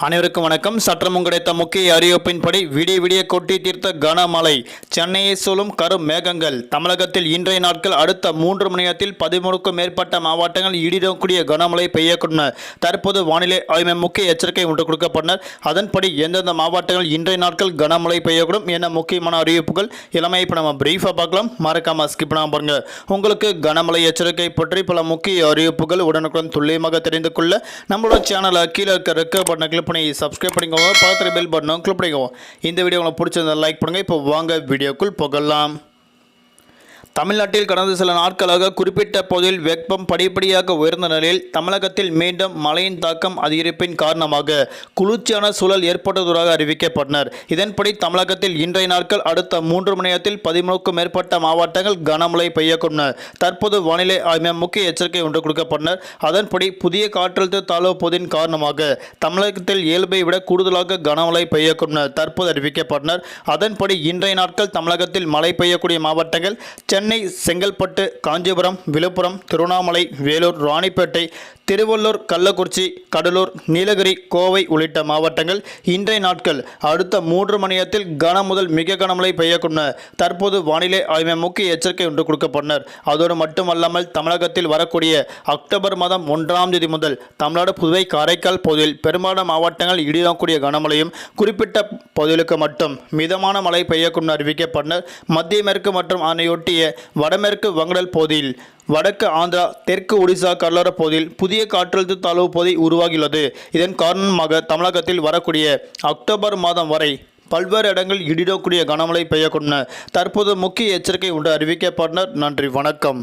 அனைவருக்கும் வணக்கம். சற்றமும் கிடைத்த முக்கிய அறிவிப்பின்படி விடிய விடிய கொட்டி தீர்த்த கனமழை சென்னையை சூழும் கரும் மேகங்கள் தமிழகத்தில் இன்றைய நாட்கள் அடுத்த மூன்று மணி நேரத்தில் பதிமூணுக்கும் மேற்பட்ட மாவட்டங்கள் இடிடக்கூடிய கனமழை பெய்யக்கூடும். தற்போது வானிலை ஆய்வு முக்கிய எச்சரிக்கை ஒன்று கொடுக்கப்பட்டனர் அதன்படி எந்தெந்த மாவட்டங்கள் இன்றைய நாட்கள் கனமழை பெய்யக்கூடும் என முக்கியமான அறிவிப்புகள் இளமை இப்போ நம்ம பிரீஃபாக பார்க்கலாம். மறக்காம ஸ்கிப் பண்ணாமல் பாருங்க. உங்களுக்கு கனமழை எச்சரிக்கை பற்றி பல முக்கிய அறிவிப்புகள் உடனுக்குடன் துல்லியமாக தெரிந்து கொள்ள நம்மளோட சேனலை கீழே இருக்க ரெக்க பண்ண கிளிக் பண்ணி சப்ஸ்கிரைப் பண்ணிக்கோங்க பக்கத்தில் பெல் பட்டனும் கிளிக் பண்ணிக்கோங்க. இந்த வீடியோ உங்களுக்கு பிடிச்சிருந்தா லைக் பண்ணுங்கள் இப்போ வாங்க வீடியோக்குள் போகலாம். தமிழ்நாட்டில் கடந்த சில நாட்களாக குறிப்பிட்ட பகுதியில் வெப்பம் படிப்படியாக உயர்ந்த நிலையில் தமிழகத்தில் மீண்டும் மழையின் தாக்கம் அதிகரிப்பின் காரணமாக குளிர்ச்சியான சூழல் ஏற்பட்டதாக அறிவிக்கப்பட்டனர். இதன்படி தமிழகத்தில் இன்றைய நாட்கள் அடுத்த மூன்று மணி நேரத்தில் பதிமூணுக்கும் மேற்பட்ட மாவட்டங்கள் கனமழை பெய்யக்கூடும் தற்போது வானிலை ஆய்வு முக்கிய எச்சரிக்கை ஒன்று கொடுக்கப்பட்டனர். அதன்படி புதிய காற்றழுத்த தாழ்வு பகுதியின் காரணமாக தமிழகத்தில் இயல்பை விட கூடுதலாக கனமழை பெய்யக்கூடும் தற்போது அறிவிக்கப்பட்டனர். அதன்படி இன்றைய நாட்கள் தமிழகத்தில் மழை பெய்யக்கூடிய மாவட்டங்கள் சென்னை சென்னை செங்கல்பட்டு காஞ்சிபுரம் விழுப்புரம் திருவண்ணாமலை வேலூர் ராணிப்பேட்டை திருவள்ளூர் கள்ளக்குறிச்சி கடலூர் நீலகிரி கோவை உள்ளிட்ட மாவட்டங்கள் இன்றைய நாட்கள் அடுத்த மூன்று மணி நேரத்தில் கன முதல் மிக கனமழை பெய்யக்கூடும் தற்போது வானிலை ஆய்வு முக்கிய எச்சரிக்கை ஒன்று கொடுக்கப்பட்டனர். அதோடு மட்டுமல்லாமல் தமிழகத்தில் வரக்கூடிய அக்டோபர் மாதம் ஒன்றாம் தேதி முதல் தமிழ்நாடு புதுவை காரைக்கால் பகுதியில் பெரும்பாலான மாவட்டங்கள் இடியாக்கூடிய கனமழையும் குறிப்பிட்ட பகுதிகளுக்கு மட்டும் மிதமான மழை பெய்யக்கூடும் அறிவிக்கப்பட்டனர். மத்திய மேற்கு மற்றும் அதனையொட்டிய வடமேற்கு வங்கடல் பகுதியில் வடக்கு ஆந்திரா தெற்கு ஒடிசா கடலோர பகுதியில் புதிய காற்றழுத்த தாழ்வு பகுதி உருவாகியுள்ளது. இதன் காரணமாக தமிழகத்தில் வரக்கூடிய அக்டோபர் மாதம் வரை பல்வேறு இடங்களில் இடிடக்கூடிய கனமழை பெய்யக்கூடும் தற்போது முக்கிய எச்சரிக்கை உண்டு அறிவிக்கப்பட்டனர். நன்றி வணக்கம்.